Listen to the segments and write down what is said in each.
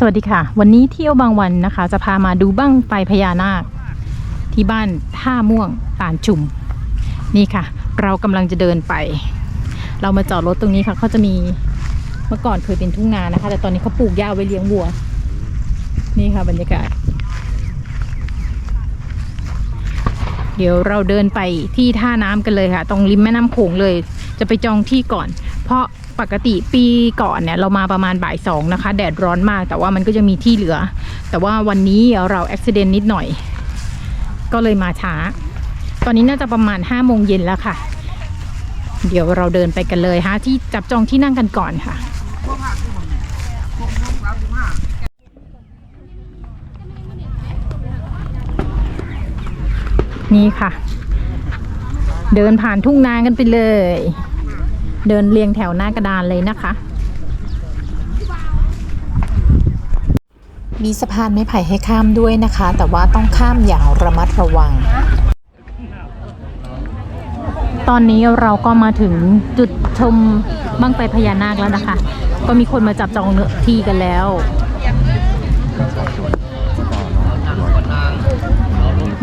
สวัสดีค่ะ วันนี้เที่ยวบางวันนะคะ จะพามาดูบั้งไฟพญานาค ที่บ้านท่าม่วงตานจุ่ม นี่ค่ะ เรากำลังจะเดินไป เรามาจอดรถตรงนี้ค่ะเขาจะมีเมื่อก่อนเคยเป็นทุ่งนานะคะ แต่ตอนนี้เขาปลูกหญ้าไว้เลี้ยงวัว นี่ค่ะบรรยากาศ เดี๋ยวเราเดินไปที่ท่าน้ำกันเลยค่ะ ตรงริมแม่น้ำโขงเลย จะไปจองที่ก่อน เพราะ ปกติปีก่อนเนี่ยเรามาประมาณบ่ายสองนะคะ แดดร้อนมากแต่ว่ามันก็จะมีที่เหลือ แต่ว่าวันนี้เราอุบิเหตุนิดหน่อย ก็เลยมาช้า ตอนนี้น่าจะประมาณ5้าโมงเย็นแล้วค่ะ เดี๋ยวเราเดินไปกันเลยฮะที่จับจองที่นั่งกันก่อนค่ะนี่ค่ะ เดินผ่านทุ่งนากันไปเลย เดินเรียงแถวหน้ากระดานเลยนะคะ มีสะพานไม้ไผ่ให้ข้ามด้วยนะคะ แต่ว่าต้องข้ามอย่างระมัดระวัง ตอนนี้เราก็มาถึงจุดชมบั้งไฟพญานาคแล้วนะคะ ก็มีคนมาจับจองเนื้อที่กันแล้ว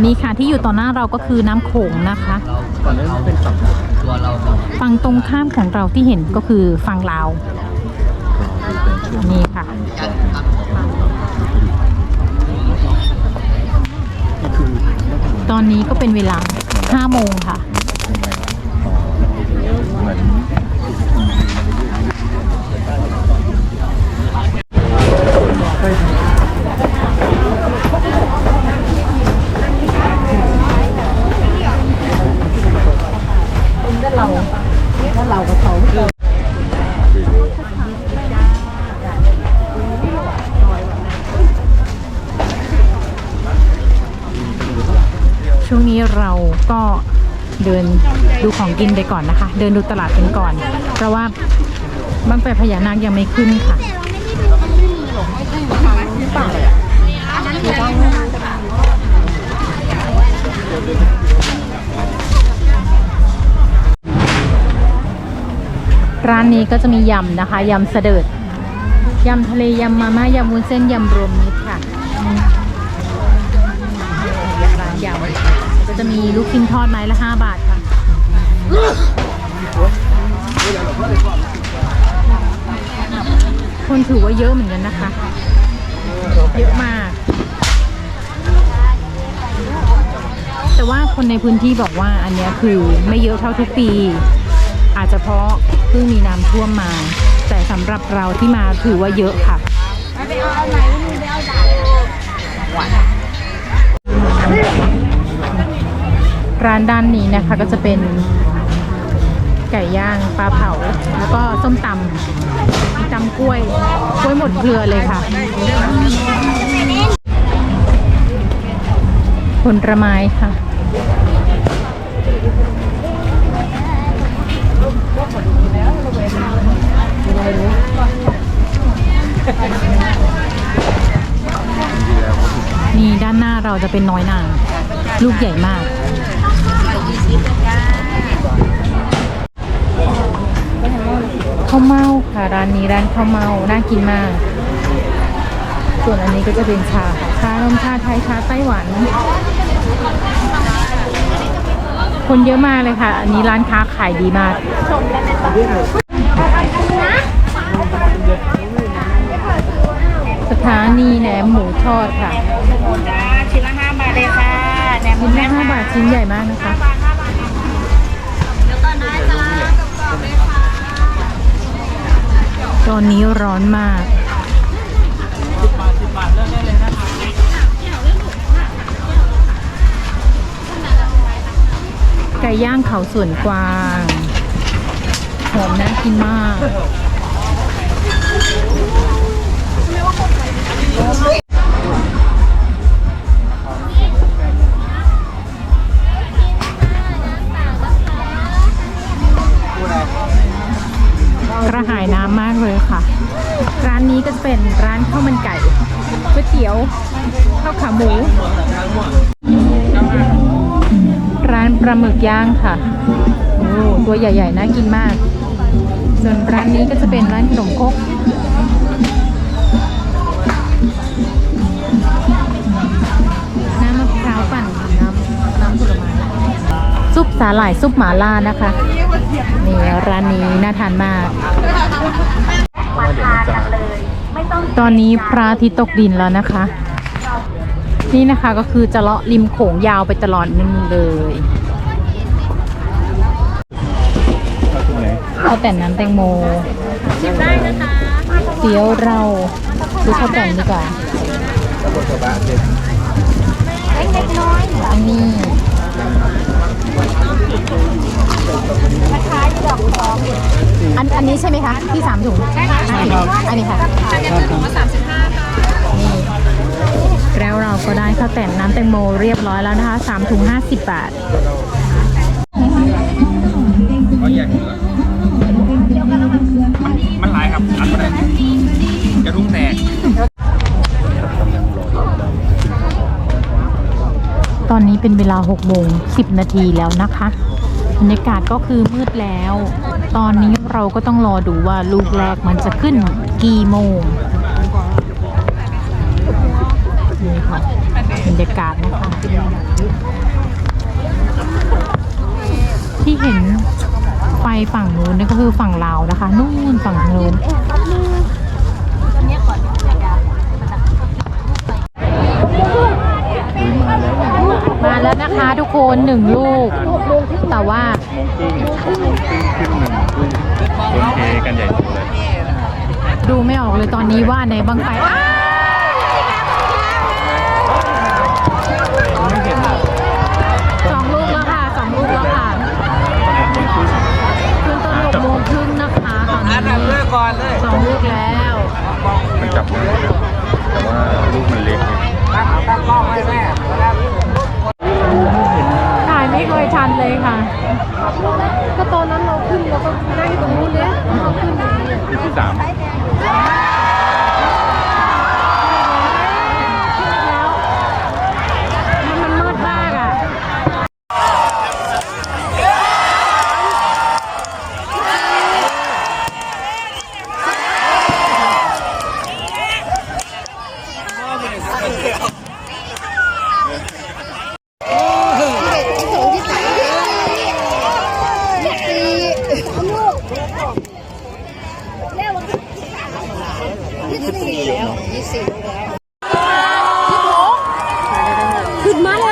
นี่ค่ะที่อยู่ต่อหน้าเราก็คือน้ำโขงนะคะ ฝั่งตรงข้ามของเราที่เห็นก็คือฝั่งลาวนี่ค่ะตอนนี้ก็เป็นเวลา5โมงค่ะ ก็เดินดูของกินไปก่อนนะคะ เดินดูตลาดกันก่อน เพราะว่าบางไฟพญานาคยังไม่ขึ้นค่ะร้านนี้ก็จะมียำนะคะยำเสดิร์ดยำทะเลยำมาม่ายำวุ้นเส้นยำรวมมิตร จะมีลูกชิ้นทอดไม้ละ 5 บาทค่ะ คนถือว่าเยอะเหมือนกันนะคะ เยอะมาก แต่ว่าคนในพื้นที่บอกว่าอันนี้คือไม่เยอะเท่าทุกปี อาจจะเพราะเพิ่งมีน้ำท่วมมา แต่สำหรับเราที่มาถือว่าเยอะค่ะ ร้านด้านนี้นะคะก็จะเป็นไก่ย่างปลาเผา แล้วก็ส้มตำมีตำกล้วยกล้วยหมดเครือเลยค่ะ ผลไม้ค่ะนี่ด้านหน้าเราจะเป็นน้อยนางลูกใหญ่มาก ข้าวเมาค่ะ ร้านนี้ร้านข้าวเมาน่ากินมาก ส่วนอันนี้ก็จะเป็นชาค่ะชานมชาไทยชาไต้หวัน คนเยอะมากเลยค่ะ อันนี้ร้านค้าขายดีมากสถานีแหนมหมูทอดค่ะจ้าชิ้นละห้าบาทเลยค่ะแหนมหมูชิ้นแม่ละห้าบาทชิ้นใหญ่มากนะคะ ตอนนี้ร้อนมากไก่ย่างเขาส่วนกวางหอมน่ากินมากก ลาหมึกย่างค่ะโอ้ตัวใหญ่ๆน่ากินมาก ส่วนร้านนี้ก็จะเป็นร้านขนมคกน้ำมะพร้าวปั่นน้ำน้ำผลไม้ซุปสาหร่ายซุปหมาล่านะคะนี่ร้านนี้น่าทานมาก ตอนนี้พระอาทิตย์ตกดินแล้วนะคะ นี่นะคะก็คือจะเลาะริมโขงยาวไปตลอดนึงเลย ข้าวแต่นน้ำแตงโมชิมได้นะคะเตี๋ยวเราซื้อข้าวแต่นดีกว่าตะบนกระบะเด็ดเล็กๆน้อยอันนี้ๆนะคะดอกทองอันอันนี้ใช่ไหมคะ ที่สามถุงใช่ค่ะอันนี้ค่ะถุงละสามสิบห้าค่ะนี่แล้วเราก็ได้ข้าวแต่นน้ำแตงโมเรียบร้อยแล้วนะคะสามถุงห้าสิบบาท เป็นเวลา6โมง10 นาทีแล้วนะคะบรรยากาศก็คือมืดแล้ว ตอนนี้เราก็ต้องรอดูว่าลูกแรกมันจะขึ้นกี่โมงนี่ค่ะบรรยากาศนะคะที่เห็นไฟฝั่งนู้นนี่ก็คือฝั่งลาวนะคะ นู่นฝั่งนู้น มาแล้ว นะคะทุกคนหนึ่งลูก แต่ว่าโมงครึ่งโมงครึ่งขึ้นหนึ่งทุ่มคนเทกันใหญ่เลยดูไม่ออกเลยตอนนี้ว่าในบังไฟอ้าวไม่เห็นอะสองลูกแล้วค่ะสองลูกแล้วค่ะตอนนี้โมงครึ่งขึ้นต้นหกโมงครึ่งนะคะตอนนี้สองลูกแล้วมันจับได้แต่ว่าลูกมันเล็กไงถ่ายไม่เคย ชันเลยค่ะ ก็ตอนนั้นเราขึ้นเราก็นั่งตรงนู้นเลยเราขึ้นที่ที่สาม มันมันมืดมากอะ ขึ้น